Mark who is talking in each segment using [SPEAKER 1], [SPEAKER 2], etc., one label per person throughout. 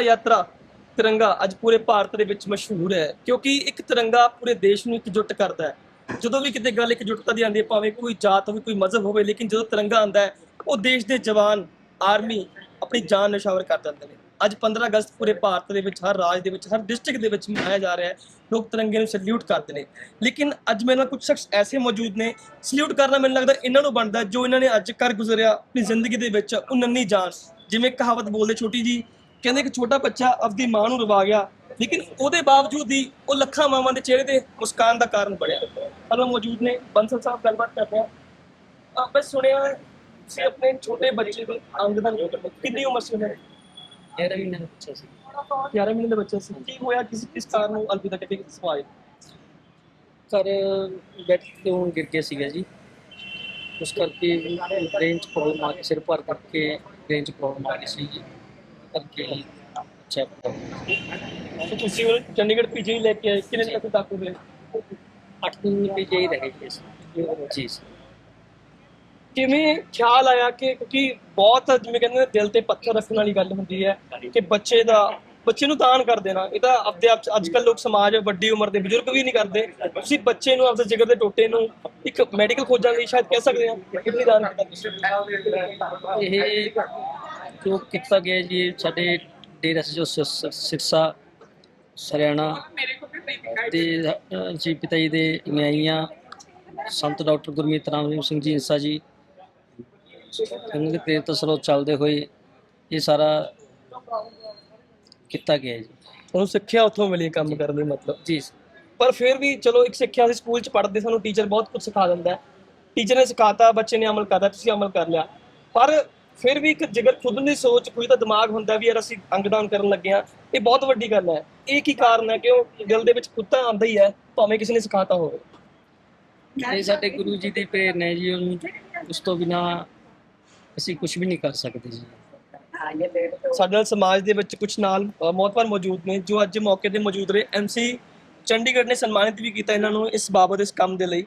[SPEAKER 1] ਤਿਰੰਗਾ ਯਾਤਰਾ ਤਿਰੰਗਾ ਅੱਜ ਪੂਰੇ ਭਾਰਤ ਦੇ ਵਿੱਚ ਮਸ਼ਹੂਰ ਹੈ, ਕਿਉਂਕਿ ਇੱਕ ਤਿਰੰਗਾ ਪੂਰੇ ਦੇਸ਼ ਨੂੰ ਇਕਜੁੱਟ ਕਰਦਾ ਹੈ। ਜਦੋਂ ਵੀ ਕਿਤੇ ਗੱਲ ਇਕਜੁੱਟਤਾ ਦੀ ਆਉਂਦੀ ਹੈ, ਭਾਵੇਂ ਕੋਈ ਜਾਤ ਹੋਵੇ, ਕੋਈ ਮਜ਼ਹਬ ਹੋਵੇ, ਲੇਕਿਨ ਜਦੋਂ ਤਿਰੰਗਾ ਆਉਂਦਾ ਹੈ, ਉਹ ਦੇਸ਼ ਦੇ ਜਵਾਨ ਆਰਮੀ ਆਪਣੀ ਜਾਨ ਨਿਸ਼ਾਵਰ ਕਰ ਦਿੰਦੇ ਨੇ। ਅੱਜ 15 ਅਗਸਤ ਪੂਰੇ ਭਾਰਤ ਦੇ ਵਿੱਚ, ਹਰ ਰਾਜ ਦੇ ਵਿੱਚ, ਹਰ ਡਿਸਟ੍ਰਿਕਟ ਦੇ ਵਿੱਚ ਮਨਾਇਆ ਜਾ ਰਿਹਾ ਹੈ। ਲੋਕ ਤਿਰੰਗੇ ਨੂੰ ਸੈਲੂਟ ਕਰਦੇ ਨੇ। ਲੇਕਿਨ ਅੱਜ ਮੇਰੇ ਨਾਲ ਕੁਝ ਸ਼ਖਸ ਐਸੇ ਮੌਜੂਦ ਨੇ, ਸੈਲੂਟ ਕਰਨਾ ਮੈਨੂੰ ਲੱਗਦਾ ਇਹਨਾਂ ਨੂੰ ਬਣਦਾ ਜੋ ਇਹਨਾਂ ਨੇ ਅੱਜ ਕਰ ਗੁਜ਼ਰਿਆ ਆਪਣੀ ਜ਼ਿੰਦਗੀ ਦੇ ਵਿੱਚ ਉਨੰਨੀ ਨੰਨੀ ਜਾਨ। ਜਿਵੇਂ ਕਹਾਵਤ ਬੋਲਦੇ, ਛੋਟੀ ਜੀ ਕਹਿੰਦੇ ਕਿ ਛੋਟਾ ਬੱਚਾ ਆਪਦੀ ਮਾਂ ਨੂੰ ਰਵਾ ਗਿਆ ਲੇਕਿਨ ਉਹਦੇ ਬਾਵਜੂਦ ਵੀ ਉਹ ਲੱਖਾਂ ਮਾਵਾਂ ਦੇ ਚਿਹਰੇ ਤੇ ਮੁਸਕਾਨ ਦਾ ਕਾਰਨ ਬਣਿਆ। ਹਲੋ ਮੌਜੂਦ ਨੇ ਬੰਸਲ ਸਾਹਿਬ ਗੱਲਬਾਤ ਕਰਦੇ ਆ ਆਪਾਂ ਸੁਣਿਆ ਸੀ ਆਪਣੇ ਛੋਟੇ ਬੱਚੇ ਦੇ ਅੰਗਦਾਨ ਕਿੰਨੀ ਉਮਰ ਸੀ ਉਹਨਾਂ ਦੀ?
[SPEAKER 2] ਯਾਰ ਵੀ ਨਾ ਅੱਛਾ ਸੀ।
[SPEAKER 1] 11 ਮਹੀਨੇ ਦਾ ਬੱਚਾ ਸੀ। ਕੀ ਹੋਇਆ ਕਿਸ ਕਿਸ ਕਾਰਨ ਨੂੰ ਅਲਵਿਦਾ ਕਹਿੰਦੇ ਕਿ ਸਵਾਏ
[SPEAKER 2] ਘਰ ਬੈਠ ਤੋਂ ਗਿਰ ਗਿਆ ਸੀਗਾ ਜੀ। ਉਸ ਕਰਕੇ ਰੇਂਜ ਪ੍ਰੋਬਲਮ ਆ ਗਈ ਸਿਰ ਭਾਰ ਕਰਕੇ ਰੇਂਜ ਪ੍ਰੋਬਲਮ ਆ ਗਈ ਸੀ ਜੀ। ਕਰਕੇ ਅੱਛਾ
[SPEAKER 1] ਤੇ ਤੁਸੀਂ ਉਹ ਚੰਡੀਗੜ੍ਹ ਪੀਜੀ ਲੈ ਕੇ ਆਏ ਕਿੰਨੇ ਦਿਨ ਤੱਕ ਦਾਖਲ ਹੋਏ
[SPEAKER 2] 8 ਦਿਨ ਵੀ ਜਾਈ ਰਹੇ ਜੀ ਅਸੀਂ। ਜੀ ਸਰ।
[SPEAKER 1] ਕਿਵੇਂ ਖਿਆਲ ਆਇਆ ਕਿ ਕਿਉਂਕਿ ਬਹੁਤ ਜਿਵੇਂ ਕਹਿੰਦੇ ਨੇ ਦਿਲ ਤੇ ਪੱਥਰ ਰੱਖਣ ਵਾਲੀ ਗੱਲ ਹੁੰਦੀ ਹੈ ਕਿ ਬੱਚੇ ਦਾ ਬੱਚੇ ਨੂੰ ਦਾਨ ਕਰ ਦੇਣਾ। ਇਹ ਤਾਂ ਆਪਦੇ ਆਪ ਅੱਜ ਕੱਲ ਲੋਕ ਸਮਾਜ ਵੱਡੀ ਉਮਰ ਦੇ ਬਜ਼ੁਰਗ ਵੀ ਨਹੀਂ ਕਰਦੇ। ਤੁਸੀਂ ਬੱਚੇ ਨੂੰ ਆਪਦੇ ਜਿਗਰ ਦੇ ਟੋਟੇ ਨੂੰ ਇੱਕ ਮੈਡੀਕਲ ਖੋਜਾਂ ਲਈ ਸ਼ਾਇਦ ਕਹਿ ਸਕਦੇ ਹਾਂ ਕਿੰਨੀ ਦਾਨ ਕੀਤਾ ਤੁਸੀਂ
[SPEAKER 2] ਜੋ ਕੀਤਾ ਗਿਆ ਜੀ? ਸਾਡੇ ਡੇਰਾ ਜੋ ਸ- ਸ- ਸਿਰਸਾ ਹਰਿਆਣਾ ਤੇ ਅ, ਜੀ ਪਿਤਾ ਜੀ ਦੇ ਨਿਆਈਆਂ ਸੰਤ ਡਾਕਟਰ ਗੁਰਮੀਤ ਰਾਮ ਸਿੰਘ ਜੀ ਇੰਸਾ ਜੀ। ਉਹਨਾਂ ਦੇ ਪ੍ਰੇਰਿਤ ਸਰੋਤ ਚੱਲਦੇ ਹੋਏ ਇਹ ਸਾਰਾ ਕੀਤਾ ਗਿਆ ਜੀ।
[SPEAKER 1] ਉਹਨੂੰ ਸਿੱਖਿਆ ਉੱਥੋਂ ਮਿਲੀ ਕੰਮ ਕਰਨ ਦੀ ਮਤਲਬ।
[SPEAKER 2] ਜੀ
[SPEAKER 1] ਪਰ ਫਿਰ ਵੀ ਚਲੋ ਇੱਕ ਸਿੱਖਿਆ ਸੀ ਸਕੂਲ ਚ ਪੜ੍ਹਦੇ ਸਾਨੂੰ ਟੀਚਰ ਬਹੁਤ ਕੁਝ ਸਿਖਾ ਦਿੰਦਾ ਹੈ। ਟੀਚਰ ਨੇ ਸਿਖਾਤਾ ਬੱਚੇ ਨੇ ਅਮਲ ਕਰਦਾ ਤੁਸੀਂ ਅਮਲ ਕਰ ਲਿਆ। ਪਰ ਫਿਰ ਵੀ ਇੱਕ ਜਿਗਰ ਖੁਦ ਦੀ ਸੋਚ ਕੋਈ ਤਾਂ ਦਿਮਾਗ ਹੁੰਦਾ ਵੀ ਯਾਰ ਅਸੀਂ ਅੰਗਦਾਨ ਕਰਨ ਲੱਗੇ ਆ ਇਹ ਬਹੁਤ ਵੱਡੀ ਗੱਲ ਹੈ। ਇਹ ਕੀ ਕਾਰਨ ਹੈ? ਕਿ ਉਹ ਦਿਲ ਦੇ ਵਿੱਚ ਖੁਦ ਤਾਂ ਆਉਂਦਾ ਹੀ ਹੈ ਭਾਵੇਂ ਕਿਸੇ ਨੇ ਸਿਖਾਤਾ ਹੋਵੇ।
[SPEAKER 2] ਇਹ ਸਾਡੇ ਗੁਰੂ ਜੀ ਦੀ ਪ੍ਰੇਰਨਾ ਹੈ ਜੀ ਉਹਨੂੰ ਉਸ ਤੋਂ ਬਿਨਾ ਅਸੀਂ ਕੁਝ ਵੀ ਨਹੀਂ ਕਰ ਸਕਦੇ ਜੀ।
[SPEAKER 1] ਸਾਡੇ ਨਾਲ ਸਮਾਜ ਦੇ ਵਿੱਚ ਕੁਝ ਨਾਲ ਮੌਤਵਰ ਮੌਜੂਦ ਨੇ ਜੋ ਅੱਜ ਮੌਕੇ ਤੇ ਮੌਜੂਦ ਰਹੇ। ਐਮਸੀ ਚੰਡੀਗੜ੍ਹ ਨੇ ਸਨਮਾਨਿਤ ਵੀ ਕੀਤਾ ਇਹਨਾਂ ਨੂੰ ਇਸ ਬਾਬਤ ਇਸ ਕੰਮ ਦੇ ਲਈ।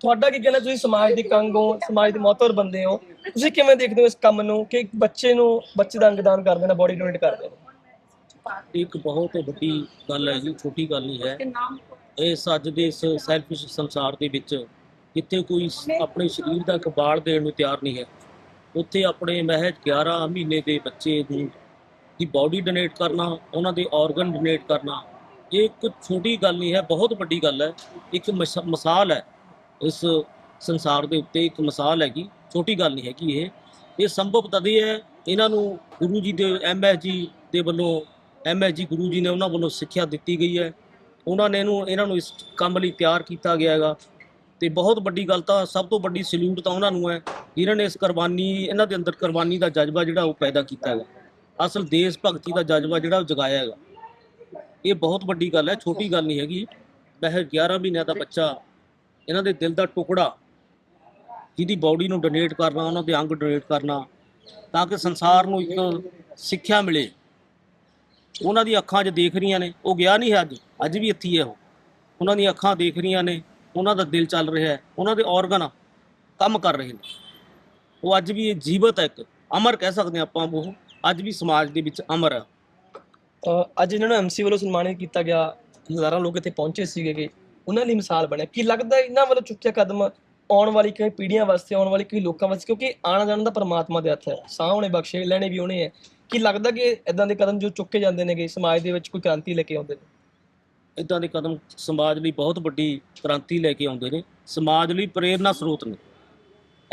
[SPEAKER 1] ਤੁਹਾਡਾ ਕੀ ਕਹਿਣਾ? ਤੁਸੀਂ ਸਮਾਜ ਦੀ ਕੰਗ ਹੋ, ਸਮਾਜ ਦੇ ਮੌਤਵਰ ਬੰਦੇ ਹੋ। ਤੁਸੀਂ ਕਿਵੇਂ ਦੇਖਦੇ ਹੋ ਇਸ ਕੰਮ ਨੂੰ ਕਿ ਇੱਕ ਬੱਚੇ ਨੂੰ ਬੱਚੇ ਦਾ ਅੰਗਦਾਨ ਕਰ ਦੇਣਾ ਬੋਡੀ ਡੋਨੇਟ ਕਰ ਦੇਣਾ
[SPEAKER 3] ਇੱਕ ਬਹੁਤ ਵੱਡੀ ਗੱਲ ਹੈ ਜੀ, ਛੋਟੀ ਗੱਲ ਨਹੀਂ ਹੈ। ਇਸ ਅੱਜ ਦੇ ਇਸ ਸੈਲਫਿਸ਼ ਸੰਸਾਰ ਦੇ ਵਿੱਚ ਕਿਤੇ ਕੋਈ ਆਪਣੇ ਸਰੀਰ ਦਾ ਕਬਾੜ ਦੇਣ ਨੂੰ ਤਿਆਰ ਨਹੀਂ ਹੈ। ਉੱਥੇ ਆਪਣੇ ਮਹਿਜ 11 ਮਹੀਨੇ ਦੇ ਬੱਚੇ ਨੂੰ ਦੀ ਬਾਡੀ ਡੋਨੇਟ ਕਰਨਾ, ਉਹਨਾਂ ਦੇ ਆਰਗਨ ਡੋਨੇਟ ਕਰਨਾ, ਇਹ ਇੱਕ ਛੋਟੀ ਗੱਲ ਨਹੀਂ ਹੈ, ਬਹੁਤ ਵੱਡੀ ਗੱਲ ਹੈ। ਇੱਕ ਮਿਸ- ਮਿਸਾਲ ਹੈ। ਇਸ ਸੰਸਾਰ ਦੇ ਉੱਤੇ ਇੱਕ ਮਿਸਾਲ ਹੈਗੀ, ਛੋਟੀ ਗੱਲ ਨਹੀਂ ਹੈਗੀ ਇਹ। ਇਹ ਸੰਭਵ ਤਦ ਹੀ ਹੈ, ਇਹਨਾਂ ਨੂੰ ਗੁਰੂ ਜੀ ਦੇ ਐਮਐਸਜੀ ਦੇ ਵੱਲੋਂ ਐਮਐਸਜੀ ਗੁਰੂ ਜੀ ਨੇ ਉਹਨਾਂ ਵੱਲੋਂ ਸਿੱਖਿਆ ਦਿੱਤੀ ਗਈ ਹੈ। ਉਹਨਾਂ ਨੇ ਇਹਨੂੰ, ਇਹਨਾਂ ਨੂੰ ਇਸ ਕੰਮ ਲਈ ਤਿਆਰ ਕੀਤਾ ਗਿਆ ਹੈਗਾ। ਤੇ ਬਹੁਤ ਵੱਡੀ ਗੱਲ ਤਾਂ, ਸਭ ਤੋਂ ਵੱਡੀ ਸਲੂਟ ਤਾਂ ਉਹਨਾਂ ਨੂੰ ਹੈ। ਇਹਨਾਂ ਨੇ ਇਸ ਕੁਰਬਾਨੀ, ਇਹਨਾਂ ਦੇ ਅੰਦਰ ਕੁਰਬਾਨੀ ਦਾ ਜਜ਼ਬਾ ਜਿਹੜਾ ਉਹ ਪੈਦਾ ਕੀਤਾ ਹੈਗਾ। ਅਸਲ ਦੇਸ਼ ਭਗਤੀ ਦਾ ਜਜ਼ਬਾ ਜਿਹੜਾ ਉਹ ਜਗਾਇਆ ਹੈਗਾ। ਇਹ ਬਹੁਤ ਵੱਡੀ ਗੱਲ ਹੈ, ਛੋਟੀ ਗੱਲ ਨਹੀਂ ਹੈਗੀ। ਵੈਸੇ 11 ਮਹੀਨਿਆਂ ਦਾ ਬੱਚਾ ਇਹਨਾਂ ਦੇ ਦਿਲ ਦਾ ਟੁਕੜਾ ਜਿਹਦੀ ਬਾਡੀ ਨੂੰ ਡੋਨੇਟ ਕਰਨਾ, ਉਹਨਾਂ ਦੇ ਅੰਗ ਡੋਨੇਟ ਕਰਨਾ, ਤਾਂ ਕਿ ਸੰਸਾਰ ਨੂੰ ਇੱਕ ਸਿੱਖਿਆ ਮਿਲੇ। ਉਹਨਾਂ ਦੀ ਅੱਖਾਂ 'ਚ ਦੇਖ ਰਹੀਆਂ ਨੇ। ਉਹ ਗਿਆ ਨਹੀਂ ਹੈ ਅੱਜ। ਅੱਜ ਵੀ ਇੱਥੇ ਹੈ ਉਹ। ਉਹਨਾਂ ਦੀਆਂ ਅੱਖਾਂ ਦੇਖ ਰਹੀਆਂ ਨੇ। ਉਹਨਾਂ ਦਾ ਦਿਲ ਚੱਲ ਰਿਹਾ ਹੈ। ਉਹਨਾਂ ਦੇ ਆਰਗਨ ਕੰਮ ਕਰ ਰਹੇ ਨੇ। ਉਹ ਅੱਜ ਵੀ ਜੀਵਤ ਹੈ ਇੱਕ। ਅਮਰ ਕਹਿ ਸਕਦੇ ਹਾਂ ਆਪਾਂ ਉਹ ਅੱਜ ਵੀ ਸਮਾਜ ਦੇ ਵਿੱਚ ਅਮਰ ਹੈ।
[SPEAKER 1] ਅੱਜ ਇਹਨਾਂ ਨੂੰ ਐਮਸੀ ਵੱਲੋਂ ਸਨਮਾਨਿਤ ਕੀਤਾ ਗਿਆ। ਹਜ਼ਾਰਾਂ ਲੋਕ ਇੱਥੇ ਪਹੁੰਚੇ ਸੀਗੇ ਕਿ ਉਹਨਾਂ ਲਈ ਮਿਸਾਲ ਬਣਿਆ। ਕੀ ਲੱਗਦਾ ਇਹਨਾਂ ਵੱਲੋਂ ਚੁੱਕਿਆ ਕਦਮ ਆਉਣ ਵਾਲੀ ਕਈ ਪੀੜ੍ਹੀਆਂ ਵਾਸਤੇ, ਆਉਣ ਵਾਲੀ ਕਈ ਲੋਕਾਂ ਵਾਸਤੇ, ਕਿਉਂਕਿ ਆਣਾ ਜਾਣਾ ਦਾ ਪਰਮਾਤਮਾ ਦੇ ਹੱਥ ਹੈ। ਸਾਹ ਉਹਨੇ ਬਖਸ਼ੇ, ਲੈਣੇ ਵੀ ਉਹਨੇ ਹੈ। ਕੀ ਲੱਗਦਾ ਕਿ ਇਦਾਂ ਦੇ ਕਦਮ ਜੋ ਚੁੱਕੇ ਜਾਂਦੇ ਨੇਗੇ, ਸਮਾਜ ਦੇ ਵਿੱਚ ਕੋਈ ਕ੍ਰਾਂਤੀ ਲੈ ਕੇ ਆਉਂਦੇ ਨੇ?
[SPEAKER 3] ਇਦਾਂ ਦੇ ਕਦਮ ਸਮਾਜ ਲਈ ਬਹੁਤ ਵੱਡੀ ਕ੍ਰਾਂਤੀ ਲੈ ਕੇ ਆਉਂਦੇ ਨੇ। ਸਮਾਜ ਲਈ ਪ੍ਰੇਰਨਾ ਸਰੋਤ ਨੇ।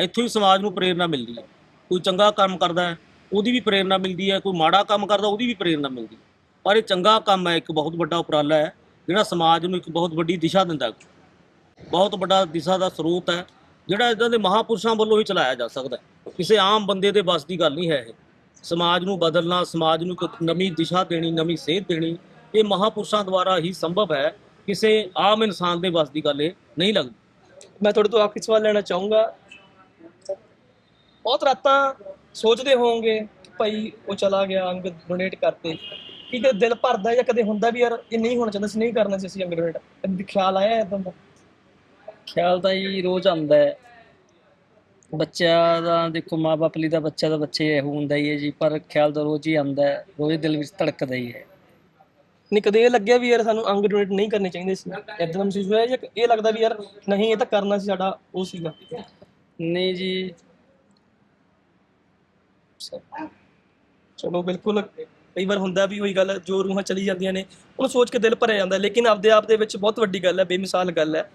[SPEAKER 3] ਇੱਥੋਂ ਹੀ ਸਮਾਜ ਨੂੰ ਪ੍ਰੇਰਨਾ ਮਿਲਦੀ ਹੈ। ਕੋਈ ਚੰਗਾ ਕੰਮ ਕਰਦਾ ਹੈ, ਉਹਦੀ ਵੀ ਪ੍ਰੇਰਨਾ ਮਿਲਦੀ ਹੈ। ਕੋਈ ਮਾੜਾ ਕੰਮ ਕਰਦਾ, ਉਹਦੀ ਵੀ ਪ੍ਰੇਰਨਾ ਮਿਲਦੀ ਹੈ। ਪਰ ਇਹ ਚੰਗਾ ਕੰਮ ਹੈ, ਇੱਕ ਬਹੁਤ ਵੱਡਾ ਉਪਰਾਲਾ ਹੈ। ਜਿਹੜਾ ਸਮਾਜ ਨੂੰ ਇੱਕ ਬਹੁਤ ਵੱਡੀ ਦਿਸ਼ਾ ਦਿੰਦਾ ਬਹੁਤ ਵੱਡਾ ਦਿਸ਼ਾ ਦਾ ਸਰੋਤ ਹੈ। ਜਿਹੜਾ ਇਦਾਂ ਦੇ ਮਹਾਪੁਰਸ਼ਾਂ ਵੱਲੋਂ ਹੀ ਚਲਾਇਆ ਜਾ ਸਕਦਾ ਕਿਸੇ ਆਮ ਬੰਦੇ ਦੇ ਵੱਸ ਦੀ ਗੱਲ ਨਹੀਂ ਹੈ ਇਹ। ਸਮਾਜ ਨੂੰ ਬਦਲਣਾ, ਸਮਾਜ ਨੂੰ ਇੱਕ ਨਵੀਂ ਦਿਸ਼ਾ ਦੇਣੀ, ਨਵੀਂ ਸੇਧ ਦੇਣੀ, ਇਹ ਮਹਾਪੁਰਸ਼ਾਂ ਦੁਆਰਾ ਹੀ ਸੰਭਵ ਹੈ। ਕਿਸੇ ਆਮ ਇਨਸਾਨ ਦੇ ਵੱਸ ਦੀ ਗੱਲ ਇਹ ਨਹੀਂ ਲੱਗਦੀ।
[SPEAKER 1] ਮੈਂ ਤੁਹਾਡੇ ਤੋਂ ਆਖਰੀ ਸਵਾਲ ਲੈਣਾ ਚਾਹੂੰਗਾ। ਬਹੁਤ ਰਾਤਾਂ ਸੋਚਦੇ ਹੋਵੋਗੇ ਭਾਈ ਉਹ ਚਲਾ ਗਿਆ ਅੰਗ ਡੋਨੇਟ ਕਰਤੇ। ਕੀ ਕਦੇ ਦਿਲ ਭਰਦਾ ਜਾਂ ਕਦੇ ਹੁੰਦਾ ਵੀ ਯਾਰ ਇਹ ਨਹੀਂ ਹੋਣਾ ਚਾਹੁੰਦਾ ਸੀ ਨਹੀਂ ਕਰਨਾ ਸੀ ਅਸੀਂ ਅੰਗ ਡੋਨੇਟ ਕਦੇ ਖਿਆਲ ਆਇਆ ਇਦਾਂ ਦਾ?
[SPEAKER 2] ਖਿਆਲ ਤਾਂ ਹੀ ਰੋਜ਼ ਆਉਂਦਾ ਹੈ। ਬੱਚਾ ਦਾ ਦੇਖੋ ਮਾਪੇ ਲਈ ਤਾਂ ਬੱਚਾ ਦਾ ਬੱਚੇ ਇਹ ਹੁੰਦਾ ਹੀ ਹੈ ਜੀ ਪਰ ਖਿਆਲ ਤਾਂ ਰੋਜ਼ ਹੀ ਆਉਂਦਾ ਹੈ ਰੋਜ਼ ਦਿਲ ਵਿੱਚ ਧੜਕਦਾ ਹੀ ਹੈ।
[SPEAKER 1] ਨਹੀਂ ਕਦੇ ਇਹ ਲੱਗਿਆ ਵੀ ਯਾਰ ਸਾਨੂੰ ਅੰਗ ਡੋਨੇਟ ਨਹੀਂ ਕਰਨੇ ਚਾਹੀਦੇ ਸੀ। ਇਦਾਂ ਦਾ ਮਹਿਸੂਸ ਹੋਇਆ ਜਾਂ ਇਹ ਲੱਗਦਾ ਵੀ ਯਾਰ ਨਹੀਂ ਇਹ ਤਾਂ ਕਰਨਾ ਸੀ ਸਾਡਾ ਉਹ ਸੀਗਾ।
[SPEAKER 2] ਨਹੀਂ ਜੀ।
[SPEAKER 1] ਚਲੋ ਬਿਲਕੁਲ। ਕਈ ਵਾਰ ਹੁੰਦਾ ਵੀ ਉਹੀ ਗੱਲ, ਜੋ ਰੂਹਾਂ ਚਲੀ ਜਾਂਦੀਆਂ ਨੇ, ਉਹਨੂੰ ਸੋਚ ਕੇ ਦਿਲ ਭਰਿਆ ਜਾਂਦਾ, ਲੇਕਿਨ ਆਪਦੇ ਆਪ ਦੇ ਵਿੱਚ ਬਹੁਤ ਵੱਡੀ ਗੱਲ ਹੈ, ਬੇਮਿਸਾਲ ਗੱਲ ਹੈ।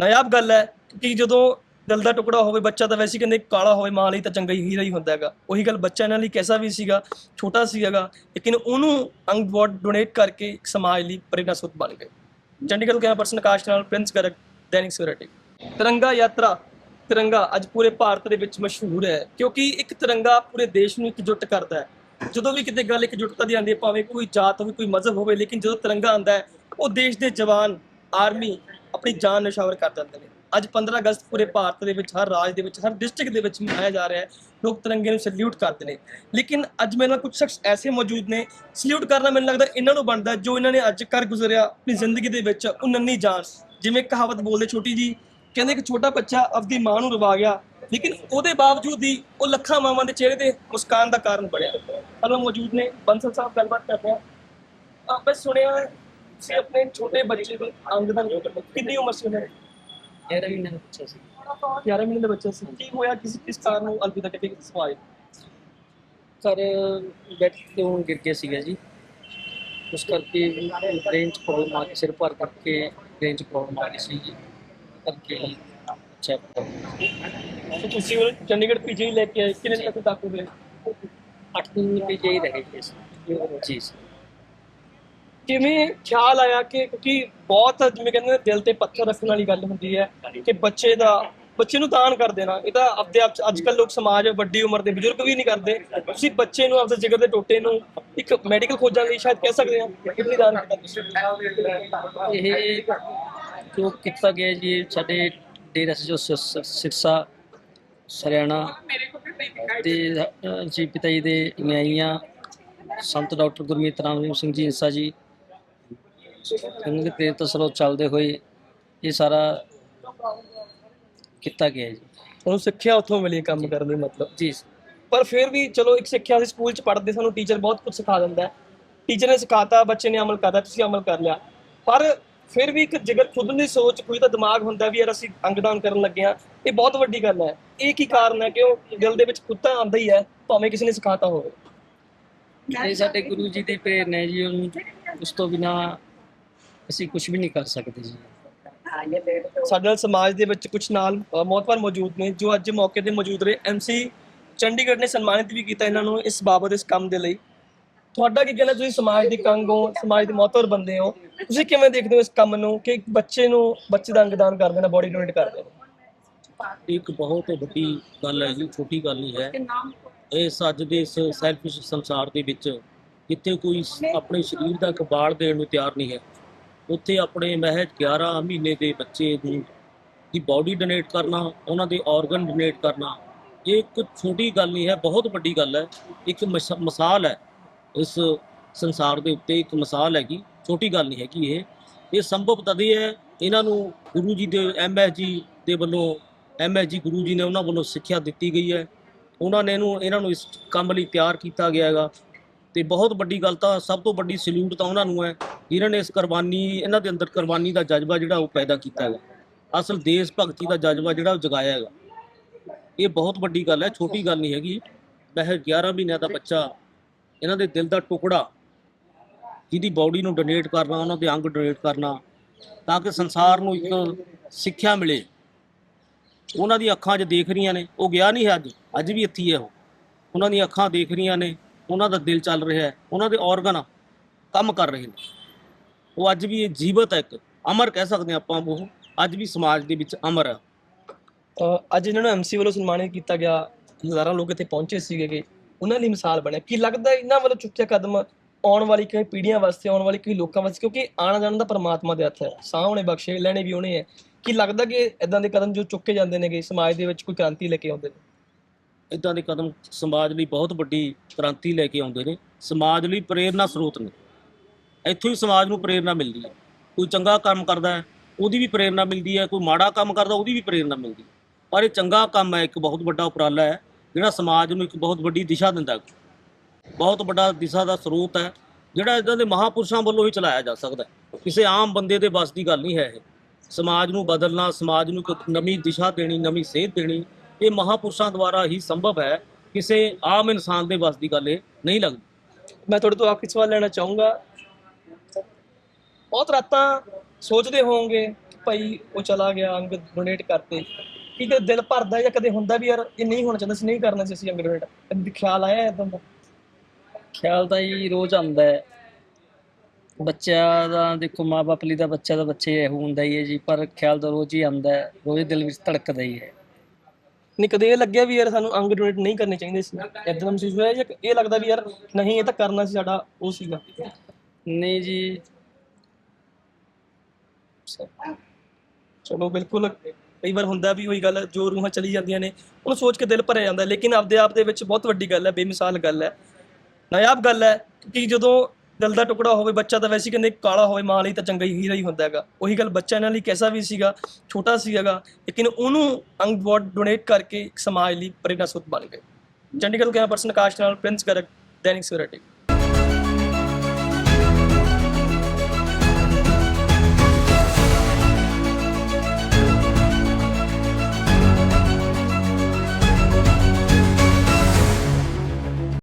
[SPEAKER 1] ਨਾਯਾਬ ਗੱਲ ਹੈ ਕਿ ਜਦੋਂ ਦਿਲ ਦਾ ਟੁਕੜਾ ਹੋਵੇ, ਬੱਚਾ ਤਾਂ ਵੈਸੇ ਕਹਿੰਦੇ ਕਾਲਾ ਹੋਵੇ, ਮਾਂ ਲਈ ਤਾਂ ਚੰਗਾ ਹੀ ਹੀਰਾ ਹੀ ਹੁੰਦਾ ਹੈਗਾ। ਉਹੀ ਗੱਲ ਬੱਚਾ ਇਹਨਾਂ ਲਈ ਕੈਸਾ ਵੀ ਸੀਗਾ, ਛੋਟਾ ਸੀਗਾ, ਲੇਕਿਨ ਉਹਨੂੰ ਅੰਗ ਬੋਡ ਡੋਨੇਟ ਕਰਕੇ ਇੱਕ ਸਮਾਜ ਲਈ ਪ੍ਰੇਰਨਾ ਸਰੋਤ ਬਣ ਗਏ। ਚੰਡੀਗੜ੍ਹ ਤੋਂ ਕੈਮਰਾ ਪਰਸਨ ਆਕਾਸ਼ ਨਾਲ ਪ੍ਰਿੰਸ ਗਰਗ ਦੈਨਿਕ ਸਵੇਰਾ ਟੀਵੀ। ਤਿਰੰਗਾ ਯਾਤਰਾ, ਤਿਰੰਗਾ ਅੱਜ ਪੂਰੇ ਭਾਰਤ ਦੇ ਵਿੱਚ ਮਸ਼ਹੂਰ ਹੈ, ਕਿਉਂਕਿ ਇੱਕ ਤਿਰੰਗਾ ਪੂਰੇ ਦੇਸ਼ ਨੂੰ ਇਕਜੁੱਟ ਕਰਦਾ ਹੈ। ਜਦੋਂ ਵੀ ਕਿਤੇ ਗੱਲ ਇਕਜੁੱਟਤਾ ਦੀ ਆਉਂਦੀ ਹੈ, ਭਾਵੇਂ ਕੋਈ ਜਾਤ ਹੋਵੇ, ਕੋਈ ਮਜ਼ਹਬ ਹੋਵੇ, ਲੇਕਿਨ ਜਦੋਂ ਤਿਰੰਗਾ ਆਉਂਦਾ ਹੈ, ਉਹ ਦੇਸ਼ ਦੇ ਜਵਾਨ ਆਰਮੀ ਆਪਣੀ ਜਾਨ ਨਿਸ਼ਾਵਰ ਕਰ ਦਿੰਦੇ ਨੇ। ਅੱਜ 15 ਅਗਸਤ ਪੂਰੇ ਭਾਰਤ ਦੇ ਵਿੱਚ, ਹਰ ਰਾਜ ਦੇ ਵਿੱਚ, ਹਰ ਡਿਸਟ੍ਰਿਕਟ ਦੇ ਵਿੱਚ ਮਨਾਇਆ ਜਾ ਰਿਹਾ ਹੈ। ਲੋਕ ਤਿਰੰਗੇ ਨੂੰ ਸੈਲੂਟ ਕਰਦੇ ਨੇ। ਲੇਕਿਨ ਅੱਜ ਮੇਰੇ ਨਾਲ ਕੁਝ ਸ਼ਖਸ ਐਸੇ ਮੌਜੂਦ ਨੇ ਸੈਲੂਟ ਕਰਨਾ ਮੈਨੂੰ ਲੱਗਦਾ ਇਹਨਾਂ ਨੂੰ ਬਣਦਾ ਜੋ ਇਹਨਾਂ ਨੇ ਅੱਜ ਕਰ ਗੁਜ਼ਰਿਆ, ਆਪਣੀ ਜ਼ਿੰਦਗੀ ਦੇ ਵਿੱਚ ਉਹ ਨੰਨੀ ਜਾਨ। ਜਿਵੇਂ ਕਹਾਵਤ ਬੋਲਦੇ, ਛੋਟੀ ਜੀ ਕਹਿੰਦੇ ਕਿ ਛੋਟਾ ਬੱਚਾ ਆਪਦੀ ਮਾਂ ਨੂੰ ਰਵਾ ਗਿਆ ਲੇਕਿਨ ਉਹਦੇ ਬਾਵਜੂਦ ਹੀ ਉਹ ਲੱਖਾਂ ਮਾਵਾਂ ਦੇ ਚਿਹਰੇ ਤੇ ਮੁਸਕਾਨ ਦਾ ਕਾਰਨ ਬਣਿਆ ਹਲੋ ਮੌਜੂਦ ਨੇ ਬੰਸਲ ਸਾਹਿਬ ਗੱਲਬਾਤ ਕਰਦੇ ਆ ਆਪਾਂ ਸੁਣਿਆ ਸੀ ਆਪਣੇ ਛੋਟੇ ਬੱਚੇ ਦੇ ਅੰਗ ਦਾ ਕਿੰਨੀ ਉਮਰ ਸੀ ਉਹਨਾਂ ਦੀ?
[SPEAKER 2] ਇਹ ਵੀ ਨਹੀਂ ਅੱਛਾ ਸੀ।
[SPEAKER 1] 11 ਮਹੀਨੇ ਦਾ ਬੱਚਾ ਸੀ। ਕੀ ਹੋਇਆ? ਕਿਸ ਕਿਸ ਕਾਰਨ ਨੂੰ ਅਲਵਿਦਾ ਕਹਿੰਦੇ ਕਿ ਸਵਾਏ
[SPEAKER 2] ਘਰ ਬੈਠ ਕੇ ਉਹ ਗਿਰ ਗਿਆ ਸੀਗਾ ਜੀ। ਉਸ ਕਰਕੇ ਬ੍ਰੇਨ ਚ ਪ੍ਰੋਬਲਮ ਆ ਗਈ ਸਿਰ ਭਾਰ ਕਰਕੇ ਬ੍ਰੇਨ ਚ ਪ੍ਰੋਬਲਮ ਆ ਗਈ ਸੀ ਜੀ ਕਰਕੇ ਅੱਛਾ।
[SPEAKER 1] ਤੇ ਤੁਸੀਂ ਉਹ ਚੰਡੀਗੜ੍ਹ ਪੀਜੀ ਲੈ ਕੇ ਆਏ ਕਿੰਨੇ ਦਿਨ ਤੱਕ ਦਾਖਲ ਹੋਏ
[SPEAKER 2] 8 ਦਿਨ ਵੀ ਜਾਈ ਰਹੇ ਜੀ। ਅਸੀਂ। ਜੀ। ਸਰ।
[SPEAKER 1] ਕਿਵੇਂ ਖਿਆਲ ਆਇਆ ਕਿ ਕਿਉਂਕਿ ਬਹੁਤ ਜਿਵੇਂ ਕਹਿੰਦੇ ਨੇ ਦਿਲ ਤੇ ਪੱਥਰ ਰੱਖਣ ਵਾਲੀ ਗੱਲ ਹੁੰਦੀ ਹੈ ਕਿ ਬੱਚੇ ਦਾ ਬੱਚੇ ਨੂੰ ਦਾਨ ਕਰ ਦੇਣਾ। ਇਹ ਤਾਂ ਆਪਦੇ ਆਪ ਅੱਜ ਕੱਲ ਲੋਕ ਸਮਾਜ ਵੱਡੀ ਉਮਰ ਦੇ ਬਜ਼ੁਰਗ ਵੀ ਨਹੀਂ ਕਰਦੇ। ਤੁਸੀਂ ਬੱਚੇ ਨੂੰ ਆਪਦੇ ਜਿਗਰ ਦੇ ਟੋਟੇ ਨੂੰ ਇੱਕ ਮੈਡੀਕਲ ਖੋਜਾਂ ਲਈ ਸ਼ਾਇਦ ਕਹਿ ਸਕਦੇ ਹਾਂ ਕਿੰਨੀ ਦਾਨ ਕੀਤਾ
[SPEAKER 2] ਇਹ ਜੋ ਕੀਤਾ ਗਿਆ ਜੀ ਸਾਡੇ ਡੇਰਾ ਜੋ ਸਿਰਸਾ ਹਰਿਆਣਾ ਦੇ ਅ, ਜੀ ਪਿਤਾ ਜੀ ਦੇ ਨਿਆਈਆਂ ਸੰਤ ਡਾਕਟਰ ਗੁਰਮੀਤ ਰਾਮ ਸਿੰਘ ਜੀ ਇੰਸਾ ਜੀ ਇਹਨਾਂ ਦੇ ਪ੍ਰੇਰਿਤ ਸਰੋਤ ਚੱਲਦੇ ਹੋਏ ਇਹ ਸਾਰਾ ਕੀਤਾ ਗਿਆ ਜੀ।
[SPEAKER 1] ਉਹਨੂੰ ਸਿੱਖਿਆ ਉੱਥੋਂ ਮਿਲੀ ਕੰਮ ਕਰਨ ਦੀ ਮਤਲਬ।
[SPEAKER 2] ਜੀ।
[SPEAKER 1] ਪਰ ਫਿਰ ਵੀ ਚਲੋ ਇੱਕ ਸਿੱਖਿਆ ਸੀ ਸਕੂਲ ਚ ਪੜ੍ਹਦੇ ਸਾਨੂੰ ਟੀਚਰ ਬਹੁਤ ਕੁਝ ਸਿਖਾ ਦਿੰਦਾ ਹੈ। ਟੀਚਰ ਨੇ ਸਿਖਾਤਾ ਬੱਚੇ ਨੇ ਅਮਲ ਕਰਦਾ ਤੁਸੀਂ ਅਮਲ ਕਰ ਲਿਆ। ਪਰ ਫਿਰ ਵੀ ਇੱਕ ਜਿਗਰ ਖੁਦ ਦੀ ਸੋਚ ਕੋਈ ਤਾਂ ਦਿਮਾਗ ਹੁੰਦਾ ਵੀ ਯਾਰ ਅਸੀਂ ਅੰਗਦਾਨ ਕਰਨ ਲੱਗੇ ਆ ਇਹ ਬਹੁਤ ਵੱਡੀ ਗੱਲ ਹੈ। ਇਹ ਕੀ ਕਾਰਨ ਹੈ ਕਿ ਉਹ ਦਿਲ ਦੇ ਵਿੱਚ ਖੁਦ ਤਾਂ ਆਉਂਦਾ ਹੀ ਹੈ ਭਾਵੇਂ ਕਿਸੇ ਨੇ ਸਿਖਾਤਾ ਹੋਵੇ।
[SPEAKER 2] ਇਹ ਸਾਡੇ ਗੁਰੂ ਜੀ ਦੀ ਪ੍ਰੇਰਨਾ ਹੈ ਜੀ ਉਹਨੂੰ ਉਸ ਤੋਂ ਬਿਨਾ ਅਸੀਂ ਕੁਝ ਵੀ ਨਹੀਂ ਕਰ ਸਕਦੇ ਜੀ।
[SPEAKER 1] ਸਾਡੇ ਨਾਲ ਸਮਾਜ ਦੇ ਵਿੱਚ ਕੁਝ ਨਾਲ ਮੌਤਵਰ ਮੌਜੂਦ ਨੇ ਜੋ ਅੱਜ ਮੌਕੇ ਤੇ ਮੌਜੂਦ ਰਹੇ। ਐਮਸੀ ਚੰਡੀਗੜ੍ਹ ਨੇ ਸਨਮਾਨਿਤ ਵੀ ਕੀਤਾ ਇਹਨਾਂ ਨੂੰ ਇਸ ਬਾਬਤ ਇਸ ਕੰਮ ਦੇ ਲਈ। ਤੁਹਾਡਾ ਕੀ ਕਹਿਣਾ, ਤੁਸੀਂ ਸਮਾਜ ਦੀ ਕੰਗ ਹੋ, ਸਮਾਜ ਦੇ ਮੌਤਵਰ ਬੰਦੇ ਹੋ। ਤੁਸੀਂ ਕਿਵੇਂ ਦੇਖਦੇ ਹੋ ਇਸ ਕੰਮ ਨੂੰ, ਕਿ ਇੱਕ ਬੱਚੇ ਨੂੰ ਬੱਚੇ ਦਾ ਅੰਗਦਾਨ ਕਰ ਦੇਣਾ ਬੋਡੀ ਡੋਨੇਟ ਕਰ ਦੇਣਾ
[SPEAKER 3] ਇੱਕ ਬਹੁਤ ਵੱਡੀ ਗੱਲ ਹੈ ਜੀ ਛੋਟੀ ਗੱਲ ਨਹੀਂ ਹੈ। ਇਸ ਅੱਜ ਦੇ ਇਸ ਸੈਲਫਿਸ਼ ਸੰਸਾਰ ਦੇ ਵਿੱਚ ਜਿੱਥੇ ਕੋਈ ਆਪਣੇ ਸਰੀਰ ਦਾ ਕਬਾੜ ਦੇਣ ਨੂੰ ਤਿਆਰ ਨਹੀਂ ਹੈ। ਉੱਥੇ ਆਪਣੇ ਮਹਿਜ 11 ਮਹੀਨੇ ਦੇ ਬੱਚੇ ਨੂੰ ਦੀ ਬਾਡੀ ਡੋਨੇਟ ਕਰਨਾ, ਉਹਨਾਂ ਦੇ ਆਰਗਨ ਡੋਨੇਟ ਕਰਨਾ, ਇਹ ਇੱਕ ਛੋਟੀ ਗੱਲ ਨਹੀਂ ਹੈ, ਬਹੁਤ ਵੱਡੀ ਗੱਲ ਹੈ। ਇੱਕ ਮਿਸ- ਮਿਸਾਲ ਹੈ। ਇਸ ਸੰਸਾਰ ਦੇ ਉੱਤੇ ਇੱਕ ਮਿਸਾਲ ਹੈਗੀ, ਛੋਟੀ ਗੱਲ ਨਹੀਂ ਹੈਗੀ ਇਹ। ਇਹ ਸੰਭਵ ਤਦ ਹੀ ਹੈ, ਇਹਨਾਂ ਨੂੰ ਗੁਰੂ ਜੀ ਦੇ ਐਮਐਸ ਜੀ ਦੇ ਵੱਲੋਂ ਐਮਐਸ ਜੀ ਗੁਰੂ ਜੀ ਨੇ ਉਹਨਾਂ ਵੱਲੋਂ ਸਿੱਖਿਆ ਦਿੱਤੀ ਗਈ ਹੈ। ਉਹਨਾਂ ਨੇ ਇਹਨੂੰ, ਇਹਨਾਂ ਨੂੰ ਇਸ ਕੰਮ ਲਈ ਤਿਆਰ ਕੀਤਾ ਗਿਆ ਹੈਗਾ। ਤੇ ਬਹੁਤ ਵੱਡੀ ਗੱਲ ਤਾਂ, ਸਭ ਤੋਂ ਵੱਡੀ ਸਲੂਟ ਤਾਂ ਉਹਨਾਂ ਨੂੰ ਹੈ, ਜਿਨ੍ਹਾਂ ਨੇ ਇਸ ਕੁਰਬਾਨੀ, ਇਹਨਾਂ ਦੇ ਅੰਦਰ ਕੁਰਬਾਨੀ ਦਾ ਜਜ਼ਬਾ ਜਿਹੜਾ ਉਹ ਪੈਦਾ ਕੀਤਾ ਹੈਗਾ। ਅਸਲ ਦੇਸ਼ ਭਗਤੀ ਦਾ ਜਜ਼ਬਾ ਜਿਹੜਾ ਉਹ ਜਗਾਇਆ ਹੈਗਾ। ਇਹ ਬਹੁਤ ਵੱਡੀ ਗੱਲ ਹੈ, ਛੋਟੀ ਗੱਲ ਨਹੀਂ ਹੈਗੀ। ਮਹਿਜ 11 ਮਹੀਨਿਆਂ ਦਾ ਬੱਚਾ ਇਹਨਾਂ ਦੇ ਦਿਲ ਦਾ ਟੁਕੜਾ ਜਿਹਦੀ ਬਾਡੀ ਨੂੰ ਡੋਨੇਟ ਕਰਨਾ, ਉਹਨਾਂ ਦੇ ਅੰਗ ਡੋਨੇਟ ਕਰਨਾ, ਤਾਂ ਕਿ ਸੰਸਾਰ ਨੂੰ ਇੱਕ ਸਿੱਖਿਆ ਮਿਲੇ। ਉਹਨਾਂ ਦੀ ਅੱਖਾਂ 'ਚ ਦੇਖ ਰਹੀਆਂ ਨੇ। ਉਹ ਗਿਆ ਨਹੀਂ ਹੈ ਅੱਜ। ਅੱਜ ਵੀ ਇੱਥੇ ਹੈ ਉਹ। ਉਹਨਾਂ ਦੀਆਂ ਅੱਖਾਂ ਦੇਖ ਰਹੀਆਂ ਨੇ। ਉਹਨਾਂ ਦਾ ਦਿਲ ਚੱਲ ਰਿਹਾ ਹੈ। ਉਹਨਾਂ ਦੇ ਆਰਗਨ ਕੰਮ ਕਰ ਰਹੇ ਨੇ। ਉਹ ਅੱਜ ਵੀ ਇਹ ਜੀਵਤ ਹੈ ਇੱਕ। ਅਮਰ ਕਹਿ ਸਕਦੇ ਹਾਂ ਆਪਾਂ ਉਹ ਅੱਜ ਵੀ ਸਮਾਜ ਦੇ ਵਿੱਚ ਅਮਰ ਹੈ।
[SPEAKER 1] ਅੱਜ ਇਹਨਾਂ ਨੂੰ ਐਮਸੀ ਵੱਲੋਂ ਸਨਮਾਨਿਤ ਕੀਤਾ ਗਿਆ। ਹਜ਼ਾਰਾਂ ਲੋਕ ਇੱਥੇ ਪਹੁੰਚੇ ਸੀਗੇ ਗੇ। ਉਹਨਾਂ ਲਈ ਮਿਸਾਲ ਬਣਿਆ। ਕੀ ਲੱਗਦਾ ਇਹਨਾਂ ਵੱਲੋਂ ਚੁੱਕਿਆ ਕਦਮ ਆਉਣ ਵਾਲੀ ਕਈ ਪੀੜ੍ਹੀਆਂ ਵਾਸਤੇ, ਆਉਣ ਵਾਲੀ ਕਈ ਲੋਕਾਂ ਵਾਸਤੇ? ਕਿਉਂਕਿ ਆਣਾ ਜਾਣ ਦਾ ਪਰਮਾਤਮਾ ਦੇ ਹੱਥ ਹੈ। ਸਾਹ ਉਹਨੇ ਬਖਸ਼ੇ ਲੈਣੇ ਵੀ ਉਹਨੇ ਹੈ ਕੀ ਲੱਗਦਾ ਕਿ ਇਦਾਂ ਦੇ ਕਦਮ ਜੋ ਚੁੱਕੇ ਜਾਂਦੇ ਨੇਗੇ, ਸਮਾਜ ਦੇ ਵਿੱਚ ਕੋਈ ਕ੍ਰਾਂਤੀ ਲੈ ਕੇ ਆਉਂਦੇ ਨੇ?
[SPEAKER 3] ਇਦਾਂ ਦੇ ਕਦਮ ਸਮਾਜ ਲਈ ਬਹੁਤ ਵੱਡੀ ਕ੍ਰਾਂਤੀ ਲੈ ਕੇ ਆਉਂਦੇ ਨੇ। ਸਮਾਜ ਲਈ ਪ੍ਰੇਰਨਾ ਸਰੋਤ ਨੇ। ਇੱਥੋਂ ਹੀ ਸਮਾਜ ਨੂੰ ਪ੍ਰੇਰਨਾ ਮਿਲਦੀ ਹੈ। ਕੋਈ ਚੰਗਾ ਕੰਮ ਕਰਦਾ ਹੈ, ਉਹਦੀ ਵੀ ਪ੍ਰੇਰਨਾ ਮਿਲਦੀ ਹੈ। ਕੋਈ ਮਾੜਾ ਕੰਮ ਕਰਦਾ, ਉਹਦੀ ਵੀ ਪ੍ਰੇਰਨਾ ਮਿਲਦੀ ਹੈ। ਪਰ ਇਹ ਚੰਗਾ ਕੰਮ ਹੈ। ਇੱਕ ਬਹੁਤ ਵੱਡਾ ਉਪਰਾਲਾ ਹੈ। ਜਿਹੜਾ ਸਮਾਜ ਨੂੰ ਇੱਕ ਬਹੁਤ ਵੱਡੀ ਦਿਸ਼ਾ ਦਿੰਦਾ ਬਹੁਤ ਵੱਡਾ ਦਿਸ਼ਾ ਦਾ ਸਰੋਤ ਹੈ, ਜਿਹੜਾ ਇਦਾਂ ਦੇ ਮਹਾਪੁਰਸ਼ਾਂ ਵੱਲੋਂ ਹੀ ਚਲਾਇਆ ਜਾ ਸਕਦਾ ਕਿਸੇ ਆਮ ਬੰਦੇ ਦੇ ਬਸ ਦੀ ਗੱਲ ਨਹੀਂ ਹੈ ਇਹ। ਸਮਾਜ ਨੂੰ ਬਦਲਣਾ, ਸਮਾਜ ਨੂੰ ਇੱਕ ਨਵੀਂ ਦਿਸ਼ਾ ਦੇਣੀ, ਨਵੀਂ ਸੇਧ ਦੇਣੀ, ਇਹ ਮਹਾਪੁਰਸ਼ਾਂ ਦੁਆਰਾ ਹੀ ਸੰਭਵ ਹੈ। ਕਿਸੇ ਆਮ ਇਨਸਾਨ ਦੇ ਬਸ ਦੀ ਗੱਲ ਇਹ ਨਹੀਂ ਲੱਗਦੀ।
[SPEAKER 1] ਮੈਂ ਤੁਹਾਡੇ ਤੋਂ ਆਖਰੀ ਸਵਾਲ ਲੈਣਾ ਚਾਹੂੰਗਾ। ਬਹੁਤ ਰਾਤਾਂ ਸੋਚਦੇ ਹੋਵੋਗੇ ਭਾਈ ਉਹ ਚਲਾ ਗਿਆ, ਅੰਗ ਡੋਨੇਟ ਕਰਤੇ। ਕੀ ਕਦੇ ਦਿਲ ਭਰਦਾ ਜਾਂ ਕਦੇ ਹੁੰਦਾ ਵੀ ਯਾਰ ਇਹ ਨਹੀਂ ਹੋਣਾ ਚਾਹੁੰਦਾ ਸੀ ਨਹੀਂ ਕਰਨਾ ਸੀ ਅਸੀਂ ਅੰਗ ਡੋਨੇਟ ਕਦੇ ਖਿਆਲ ਆਇਆ ਇਦਾਂ ਦਾ
[SPEAKER 2] ਖਿਆਲ ਤਾਂ ਜੀ ਰੋਜ਼ ਆਉਂਦਾ ਹੈ। ਬੱਚਾ ਦਾ ਦੇਖੋ ਮਾਪੇ ਲਈ ਤਾਂ ਬੱਚਾ ਦਾ ਬੱਚੇ ਇਹ ਹੁੰਦਾ ਹੀ ਹੈ ਜੀ ਪਰ ਖਿਆਲ ਤਾਂ ਰੋਜ਼ ਹੀ ਆਉਂਦਾ ਹੈ ਰੋਜ਼ ਦਿਲ ਵਿੱਚ ਧੜਕਦਾ ਹੀ ਹੈ।
[SPEAKER 1] ਨਹੀਂ ਕਦੇ ਇਹ ਲੱਗਿਆ ਵੀ ਯਾਰ ਸਾਨੂੰ ਅੰਗ ਡੋਨੇਟ ਨਹੀਂ ਕਰਨੇ ਚਾਹੀਦੇ ਸੀ? ਇਦਾਂ ਦਾ ਮਹਿਸੂਸ ਹੋਇਆ ਜਾਂ ਇਹ ਲੱਗਦਾ ਵੀ ਯਾਰ ਨਹੀਂ ਇਹ ਤਾਂ ਕਰਨਾ ਸੀ ਸਾਡਾ ਉਹ ਸੀਗਾ?
[SPEAKER 2] ਨਹੀਂ ਜੀ।
[SPEAKER 1] ਚਲੋ ਬਿਲਕੁਲ ਕਈ ਵਾਰ ਹੁੰਦਾ ਵੀ ਉਹੀ ਗੱਲ ਜੋ ਰੂਹਾਂ ਚਲੀ ਜਾਂਦੀਆਂ ਨੇ, ਉਹਨੂੰ ਸੋਚ ਕੇ ਦਿਲ ਭਰਿਆ ਜਾਂਦਾ, ਲੇਕਿਨ ਆਪਦੇ ਆਪ ਦੇ ਵਿੱਚ ਬਹੁਤ ਵੱਡੀ ਗੱਲ ਹੈ, ਬੇਮਿਸਾਲ ਗੱਲ ਹੈ। ਨਾਯਾਬ ਗੱਲ ਹੈ ਕਿ ਜਦੋਂ ਦਿਲ ਦਾ ਟੁਕੜਾ ਹੋਵੇ, ਬੱਚਾ ਤਾਂ ਵੈਸੇ ਹੀ ਕਹਿੰਦੇ ਕਾਲਾ ਹੋਵੇ, ਮਾਂ ਲਈ ਤਾਂ ਚੰਗਾ ਹੀ ਹੀਰਾ ਹੀ ਹੁੰਦਾ ਹੈਗਾ। ਉਹੀ ਗੱਲ ਬੱਚਾ ਇਹਨਾਂ ਲਈ ਕੈਸਾ ਵੀ ਸੀਗਾ, ਛੋਟਾ ਸੀਗਾ, ਲੇਕਿਨ ਉਹਨੂੰ ਅੰਗ ਬੋਡ ਡੋਨੇਟ ਕਰਕੇ ਇੱਕ ਸਮਾਜ ਲਈ ਪ੍ਰੇਰਨਾ ਸਰੋਤ ਬਣ ਗਏ। ਚੰਡੀਗੜ੍ਹ ਤੋਂ ਕੈਮਰਾ ਪਰਸਨ ਆਕਾਸ਼ ਨਾਲ, ਪ੍ਰਿੰਸ ਗਰਗ, ਦੈਨਿਕ ਸਵੇਰਾ ਟੀਵੀ।